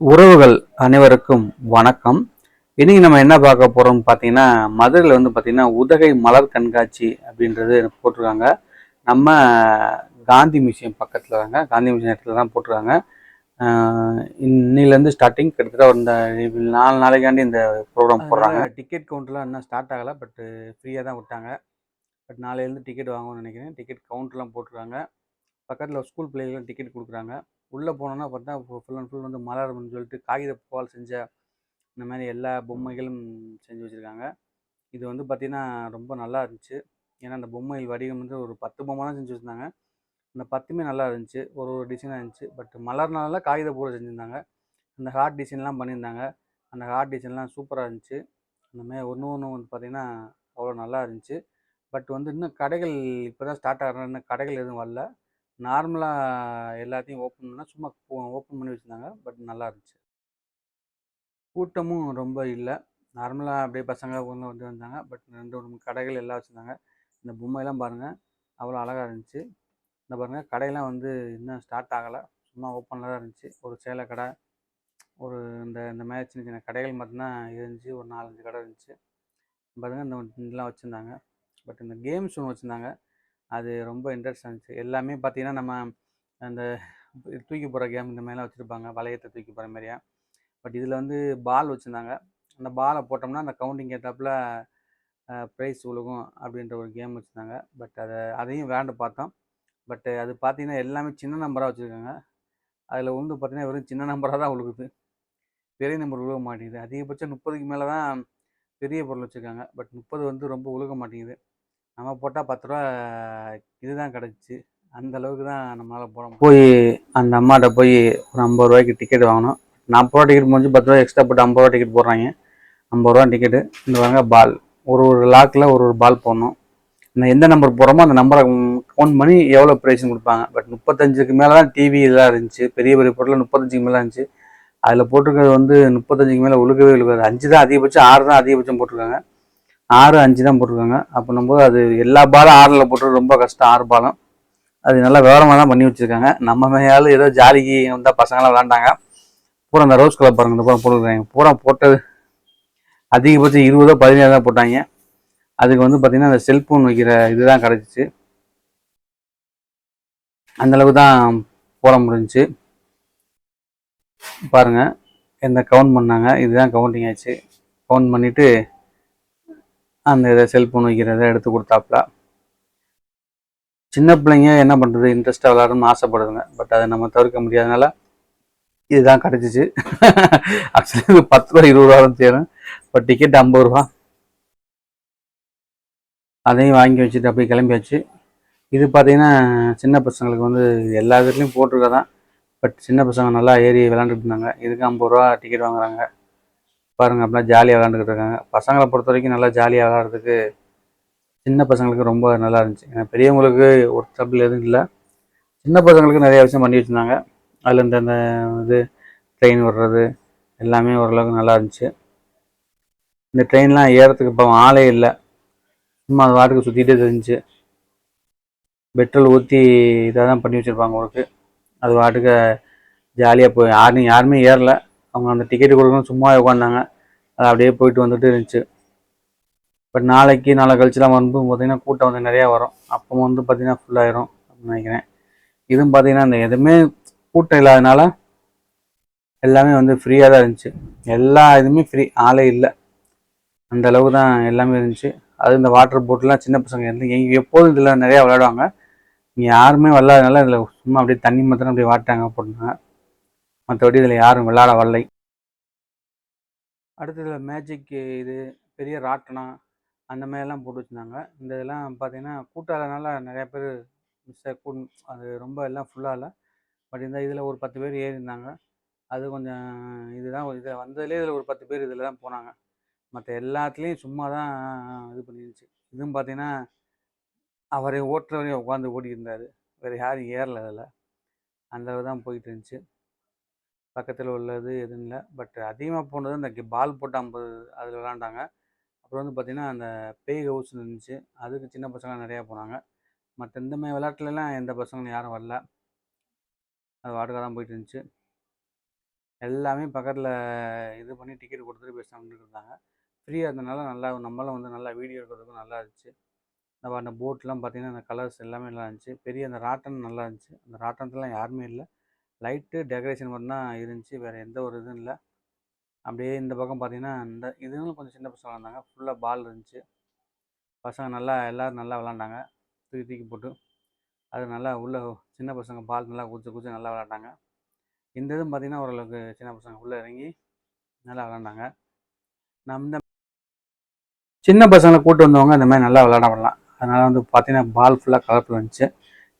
உறவுகள் அனைவருக்கும் வணக்கம். இன்னைக்கு நம்ம என்ன பார்க்க போறோம்னு பார்த்தீங்கன்னா மதுரையில் வந்து பார்த்தீங்கன்னா உதகை மலர் கண்காட்சி அப்படின்றது போட்டிருக்காங்க. நம்ம காந்தி மியூசியம் பக்கத்தில் தாங்க காந்தி மியூசியம் இடத்துல தான் போட்டிருக்காங்க. இன்னிலேருந்து ஸ்டார்டிங் கிட்டத்தட்ட ஒரு இந்த நாலு நாளைக்காண்டி இந்த ப்ரோக்ராம் போடுறாங்க. டிக்கெட் கவுண்ட்லாம் இன்னும் ஸ்டார்ட் ஆகலை பட் ஃப்ரீயாக தான் விட்டாங்க. பட் நாளையிலேருந்து டிக்கெட் வாங்கணும்னு நினைக்கிறேன். டிக்கெட் கவுண்ட்லாம் போட்டிருக்காங்க. பக்கத்தில் ஸ்கூல் பிள்ளைகளும் டிக்கெட் கொடுக்குறாங்க. உள்ளே போனோன்னா பார்த்தா ஃபுல் அண்ட் ஃபுல் வந்து மலர்னு சொல்லிட்டு காகித பூவால் செஞ்ச இந்த மாதிரி எல்லா பொம்மைகளும் செஞ்சு வச்சுருக்காங்க. இது வந்து பார்த்திங்கன்னா ரொம்ப நல்லா இருந்துச்சு. ஏன்னா அந்த பொம்மை வடிவம் வந்து ஒரு பத்து பொம்மை தான் செஞ்சு வச்சுருந்தாங்க. அந்த பத்துமே நல்லா இருந்துச்சு. ஒரு ஒரு டிசைனாக இருந்துச்சு. பட் மலர்னால காகித பூவில் செஞ்சுருந்தாங்க. அந்த ஹார்ட் டிசைன்லாம் பண்ணியிருந்தாங்க. அந்த ஹார்ட் டிசைன்லாம் சூப்பராக இருந்துச்சு. அந்த மாதிரி ஒன்று ஒன்று வந்து பார்த்திங்கன்னா அவ்வளோ நல்லா இருந்துச்சு. பட் வந்து இன்னும் கடைகள் இப்போ தான் ஸ்டார்ட் ஆகிற இன்னும் கடைகள் எதுவும் வரல. நார்மலாக எல்லாத்தையும் ஓப்பன் பண்ணால் சும்மா ஓப்பன் பண்ணி வச்சுருந்தாங்க. பட் நல்லா இருந்துச்சு. கூட்டமும் ரொம்ப இல்லை. நார்மலாக அப்படியே பசங்க ஒன்று வந்து வந்தாங்க. பட் ரெண்டு மூணு கடைகள் எல்லாம் வச்சுருந்தாங்க. இந்த பொம்மையெல்லாம் பாருங்கள் அவ்வளோ அழகாக இருந்துச்சு. இந்த பாருங்கள் கடையெல்லாம் வந்து இன்னும் ஸ்டார்ட் ஆகலை. சும்மா ஓப்பனில் தான் இருந்துச்சு. ஒரு சேலை கடை ஒரு இந்த இந்த மாதிரி சின்ன சின்ன கடைகள் மட்டும்தான் இருந்துச்சு. ஒரு நாலஞ்சு கடை இருந்துச்சு. பாருங்கள் இந்த இதெல்லாம் வச்சுருந்தாங்க. பட் இந்த கேம்ஸ் ஒன்று வச்சுருந்தாங்க. அது ரொம்ப இன்ட்ரெஸ்ட் இருந்துச்சு. எல்லாமே பார்த்தீங்கன்னா நம்ம அந்த தூக்கி போகிற கேம் இந்த மாதிரிலாம் வச்சுருப்பாங்க. வளையத்தை தூக்கி போகிற மாதிரியா. பட் இதில் வந்து பால் வச்சுருந்தாங்க. அந்த பாலை போட்டோம்னா அந்த கவுண்டிங் ஏற்றாப்புல ப்ரைஸ் உழுகும் அப்படின்ற ஒரு கேம் வச்சுருந்தாங்க. பட் அதை அதையும் விளையாண்டு பார்த்தோம். பட் அது பார்த்தீங்கன்னா எல்லாமே சின்ன நம்பராக வச்சுருக்காங்க. அதில் வந்து பார்த்தீங்கன்னா வெறும் சின்ன நம்பராக தான் உழுகுது. பெரிய நம்பர் உழுக மாட்டேங்குது. அதிகபட்சம் முப்பதுக்கு மேலே தான் பெரிய பொருள் வச்சுருக்காங்க. பட் முப்பது வந்து ரொம்ப உழுக மாட்டேங்குது. நம்ம போட்டால் பத்து ரூபா இதுதான் கிடச்சிச்சு. அந்த அளவுக்கு தான் நம்மளால் போட போய் அந்த அம்மாட்ட போய் ஒரு ஐம்பது ரூபாய்க்கு டிக்கெட் வாங்கினோம் நாற்பது ரூபா டிக்கெட் முடிஞ்சு பத்து ரூபா எக்ஸ்ட்ரா போட்டு ஐம்பது ரூபா டிக்கெட் போடுறாங்க. ஐம்பது ரூபா டிக்கெட்டு இந்த வாங்க பால் ஒரு ஒரு லாக்கில் ஒரு ஒரு பால் போடணும். இந்த எந்த நம்பர் போடுறோமோ அந்த நம்பரை கவுண்ட் பண்ணி எவ்வளோ ப்ரைஸ்னு கொடுப்பாங்க. பட் முப்பத்தஞ்சுக்கு மேலே தான் டிவி இதெல்லாம் இருந்துச்சு. பெரிய பெரிய பொருள் முப்பத்தஞ்சுக்கு மேலே இருந்துச்சு. அதில் போட்டிருக்கிறது வந்து முப்பத்தஞ்சுக்கு மேலே உழுகவே உழுகாது அஞ்சு தான் அதிகபட்சம் ஆறு தான் அதிகபட்சம் போட்டிருக்காங்க. ஆறு அஞ்சு தான் போட்டிருக்காங்க. அப்படின்னும்போது அது எல்லா பாலும் ஆறில் போட்டு ரொம்ப கஷ்டம் ஆறு பாலும். அது நல்லா விவரமாக தான் பண்ணி வச்சுருக்காங்க. நம்ம மேலே ஏதோ ஜாலிக்கு வந்தால் பசங்களாம் விளாண்டாங்க. பூரா அந்த ரோஸ் கலர் பாருங்க இந்த பூரா போட்டுருக்காங்க. பூரா போட்டது அதிகபட்சம் இருபதோ பதினேழு தான் போட்டாங்க. அதுக்கு வந்து பார்த்திங்கன்னா அந்த செல்ஃபோன் வைக்கிற இதுதான் கிடச்சிச்சு. அந்தளவுக்கு தான் போட முடிஞ்சிச்சு. பாருங்கள் எந்த கவுண்ட் பண்ணாங்க இதுதான் கவுண்டிங் ஆச்சு. கவுண்ட் பண்ணிவிட்டு அந்த இதை செல்ஃபோன் வைக்கிறத எடுத்து கொடுத்தாப்புல. சின்ன பிள்ளைங்க என்ன பண்ணுறது இன்ட்ரெஸ்ட்டாக விளாடணும்னு ஆசைப்படுதுங்க. பட் அதை நம்ம தவிர்க்க முடியாதனால இதுதான் கிடச்சிச்சு. ஆக்சுவலி இது பத்து ரூபா இருபது ரூபா தேரும் சேரும். பட் டிக்கெட் ஐம்பது ரூபா. அதையும் வாங்கி வச்சுட்டு அப்படியே கிளம்பியாச்சு. இது பார்த்தீங்கன்னா சின்ன பசங்களுக்கு வந்து எல்லா இதுலேயும் போட்டிருக்க தான் பட் சின்ன பசங்க நல்லா ஏறி விளாண்டுட்டு இருந்தாங்க. இதுக்கு ஐம்பது ரூபா டிக்கெட் வாங்குறாங்க. பாருங்கள் அப்படின்னா ஜாலியாக விளாண்டுக்கிட்டு இருக்காங்க பசங்களை பொறுத்த வரைக்கும் நல்லா ஜாலியாக விளாட்றதுக்கு சின்ன பசங்களுக்கு ரொம்ப நல்லா இருந்துச்சு. ஏன்னா பெரியவங்களுக்கு ஒரு ட்ரபிள் எதுவும் இல்லை. சின்ன பசங்களுக்கு நிறைய விஷயம் பண்ணி வச்சுருந்தாங்க. அதில் இந்த இந்த இது ட்ரெயின் விடுறது எல்லாமே ஓரளவுக்கு நல்லா இருந்துச்சு. இந்த ட்ரெயின்லாம் ஏறத்துக்கு இப்போ ஆளே இல்லை. சும்மா அது வாட்டுக்கு சுற்றிட்டே இருந்துச்சு பெட்ரோல் ஊற்றி இதாக தான் பண்ணி வச்சுருப்பாங்க உங்களுக்கு அது வாட்டுக்கு ஜாலியாக போய் யாரும் யாருமே ஏறல. அவங்க அந்த டிக்கெட்டு கொடுக்கணும் சும்மா உட்காந்தாங்க. அது அப்படியே போயிட்டு வந்துட்டு இருந்துச்சு. பட் நாளைக்கு நாளை கழிச்சுலாம் வந்து பார்த்திங்கன்னா கூட்டம் வந்து நிறையா வரும். அப்போ வந்து பார்த்திங்கன்னா ஃபுல்லாயிரும் அப்படின்னு நினைக்கிறேன். இதுவும் பார்த்திங்கன்னா இந்த எதுவுமே கூட்டம் இல்லாதனால எல்லாமே வந்து ஃப்ரீயாக தான் இருந்துச்சு. எல்லா இதுவுமே ஃப்ரீ ஆளே இல்லை. அந்த அளவுக்கு தான் எல்லாமே இருந்துச்சு. அது இந்த வாட்டர் போட்டிலாம் சின்ன பசங்க இருந்து எப்போதும் இதில் நிறையா விளையாடுவாங்க. இங்கே யாருமே விளாட்றதுனால இதில் சும்மா அப்படியே தண்ணி மாத்திரம் அப்படியே வாட்டாங்க போட்டாங்க மற்றபடி இதில் யாரும் விளையாட வரலை. அடுத்தது மேஜிக்கு மேஜிக் இது பெரிய ராட்டனா அந்த மாதிரிலாம் போட்டு வச்சுருந்தாங்க. இந்த இதெல்லாம் பார்த்தீங்கன்னா கூட்டாளனால நிறைய பேர் மிஸ் அது ரொம்ப எல்லாம் ஃபுல்லாக இல்லை. பட் இந்த இதில் ஒரு பத்து பேர் ஏறியிருந்தாங்க. அது கொஞ்சம் இதுதான் இதில் வந்ததுலேயே இதில் ஒரு பத்து பேர் இதில் தான் போனாங்க. மற்ற எல்லாத்துலேயும் சும்மா தான் இது பண்ணிருந்துச்சு. இதுவும் பார்த்தீங்கன்னா அவரை ஓட்டுறவரையும் உட்காந்து ஓடி இருந்தார் வேறு யாரும் ஏறல அதில். அந்த அளவு தான் போயிட்டு இருந்துச்சு. பக்கத்தில் உள்ளது எதுவும் இல்லை. பட் அதிகமாக போனது இந்த பால் போட்டு ஐம்பது அதில் விளாண்டாங்க. அப்புறம் வந்து பார்த்திங்கன்னா அந்த பேய் ஹவுஸ் இருந்துச்சு. அதுக்கு சின்ன பசங்க நிறையா போனாங்க. மற்ற இந்த மாதிரி விளையாட்டுலலாம் எந்த பசங்களும் யாரும் வரல. அது வாடகை தான் போயிட்டு இருந்துச்சு. எல்லாமே பக்கத்தில் இது பண்ணி டிக்கெட் கொடுத்துட்டு போய் இருந்தாங்க. ஃப்ரீயாக இருந்தனால நல்லா நம்மளும் வந்து நல்லா வீடியோ எடுக்கிறதுக்கும் நல்லா இருந்துச்சு. அந்த போட்லாம் பார்த்திங்கன்னா அந்த கலர்ஸ் எல்லாமே நல்லா இருந்துச்சு. பெரிய அந்த ராட்டன் நல்லா இருந்துச்சு. அந்த ராட்டனத்துலாம் யாருமே இல்லை. லைட்டு டெக்கரேஷன் மட்டும் தான் இருந்துச்சு. வேறு எந்த ஒரு இதுவும் இல்லை. அப்படியே இந்த பக்கம் பார்த்தீங்கன்னா இந்த இதுங்களும் கொஞ்சம் சின்ன பசங்க இருந்தாங்க. ஃபுல்லாக பால் இருந்துச்சு. பசங்க நல்லா எல்லோரும் நல்லா விளாண்டாங்க. தூக்கி தூக்கி போட்டு. அது நல்லா உள்ளே சின்ன பசங்க பால் நல்லா குச்சி குச்சி நல்லா விளாண்டாங்க. இந்த இதுவும் பார்த்தீங்கன்னா ஓரளவுக்கு சின்ன பசங்க உள்ளே இறங்கி நல்லா விளாண்டாங்க. நம்ம இந்த சின்ன பசங்களை கூட்டு வந்தவங்க இந்த மாதிரி நல்லா விளாட விடலாம் அதனால் வந்து பார்த்தீங்கன்னா பால் ஃபுல்லாக கலர்ஃபுல் இருந்துச்சு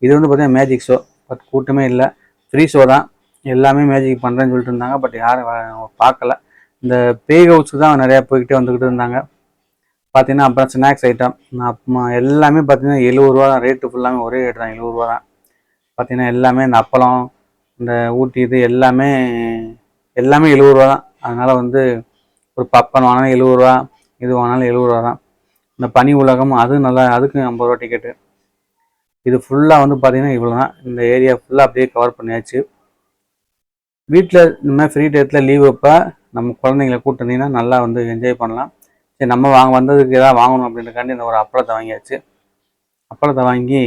இது வந்து பார்த்திங்கன்னா மேஜிக் ஷோ பட் கூட்டமே இல்லை. ஃப்ரீ ஷோ தான். எல்லாமே மேஜிக் பண்ணுறேன்னு சொல்லிட்டு இருந்தாங்க. பட் யாரும் பார்க்கல. இந்த பேய் ஹவுஸ்க்கு தான் நிறையா போய்கிட்டே வந்துக்கிட்டு இருந்தாங்க. பார்த்தீங்கன்னா அப்புறம் ஸ்நாக்ஸ் ஐட்டம் நான் எல்லாமே பார்த்தீங்கன்னா எழுபது ரூபா தான். ரேட்டு ஃபுல்லாமே ஒரே ரேட்டு தான். எழுபது ரூபா தான். பார்த்தீங்கன்னா எல்லாமே இந்த அப்பளம் இந்த ஊட்டி இது எல்லாமே எல்லாமே எழுபது ரூபா தான். அதனால் வந்து ஒரு பப்பன் வாங்கினாலும் எழுபது ரூபா இது வாங்கினாலும் எழுபது ரூபா தான். இந்த பனி உலகம் அதுவும் நல்லா அதுக்கும் ஐம்பது ரூபா டிக்கெட்டு இது ஃபுல்லாக வந்து பார்த்தீங்கன்னா இவ்வளோ தான் இந்த ஏரியா ஃபுல்லாக அப்படியே கவர் பண்ணியாச்சு. வீட்டில் இந்த மாதிரி ஃப்ரீ டயத்தில் லீவ் அப்போ நம்ம குழந்தைங்கள கூட்டினீங்கன்னா நல்லா வந்து என்ஜாய் பண்ணலாம். சரி நம்ம வாங்க வந்ததுக்கு எதாவது வாங்கணும் அப்படின்றக்காண்டி இந்த ஒரு அப்பளத்தை வாங்கியாச்சு. அப்பளத்தை வாங்கி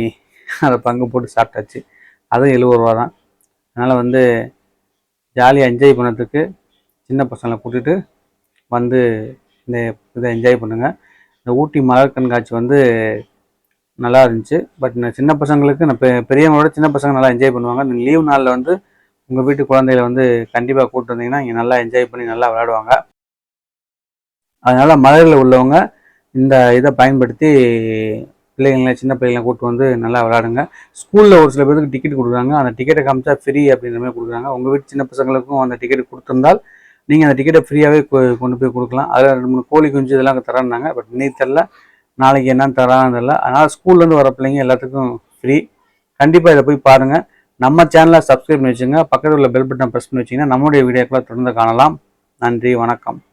அதை பங்கு போட்டு சாப்பிட்டாச்சு. அதுவும் எழுபது ரூபா தான். அதனால் வந்து ஜாலியாக என்ஜாய் பண்ணுறதுக்கு சின்ன பசங்களை கூட்டிகிட்டு வந்து இந்த இதை என்ஜாய் பண்ணுங்கள் இந்த ஊட்டி மலர் கண்காட்சி வந்து நல்லா இருந்துச்சு. பட் நான் சின்ன பசங்களுக்கு நான் பெ- பெரியவங்களோட சின்ன பசங்க நல்லா என்ஜாய் பண்ணுவாங்க. இந்த லீவ் நாளில் வந்து உங்கள் வீட்டு குழந்தைகளை வந்து கண்டிப்பாக கூப்பிட்டு வந்தீங்கன்னா இங்கே நல்லா என்ஜாய் பண்ணி நல்லா விளையாடுவாங்க. அதனால் மலைகளில் உள்ளவங்க இந்த இதை பயன்படுத்தி பிள்ளைங்களை சின்ன பிள்ளைங்களை கூப்பிட்டு வந்து நல்லா விளையாடுங்க. ஸ்கூலில் ஒரு சில பேருக்கு டிக்கெட் கொடுக்குறாங்க. அந்த டிக்கெட்டை காமிச்சா ஃப்ரீ அப்படின்ற மாதிரி கொடுக்குறாங்க. உங்கள் வீட்டு சின்ன பசங்களுக்கும் அந்த டிக்கெட் கொடுத்துருந்தால் நீங்கள் அந்த டிக்கெட்டை ஃப்ரீயாகவே கொண்டு போய் கொடுக்கலாம். அதில் ரெண்டு மூணு கோழி குஞ்சு இதெல்லாம் அங்கே பட் நீ தெரில நாளைக்கு என்னன்னு தரான்னு தெரில அதனால் ஸ்கூல்லேருந்து வர பிள்ளைங்க எல்லாத்துக்கும் ஃப்ரீ கண்டிப்பாக இதை போய் பாருங்கள் நம்ம சேனலை சப்ஸ்கிரைப் பண்ணி வச்சுங்க பக்கத்தில் உள்ள பெல் பட்டன் ப்ரெஸ் பண்ணி வச்சிங்கன்னா நம்முடைய வீடியோக்களை தொடர்ந்து காணலாம். நன்றி வணக்கம்.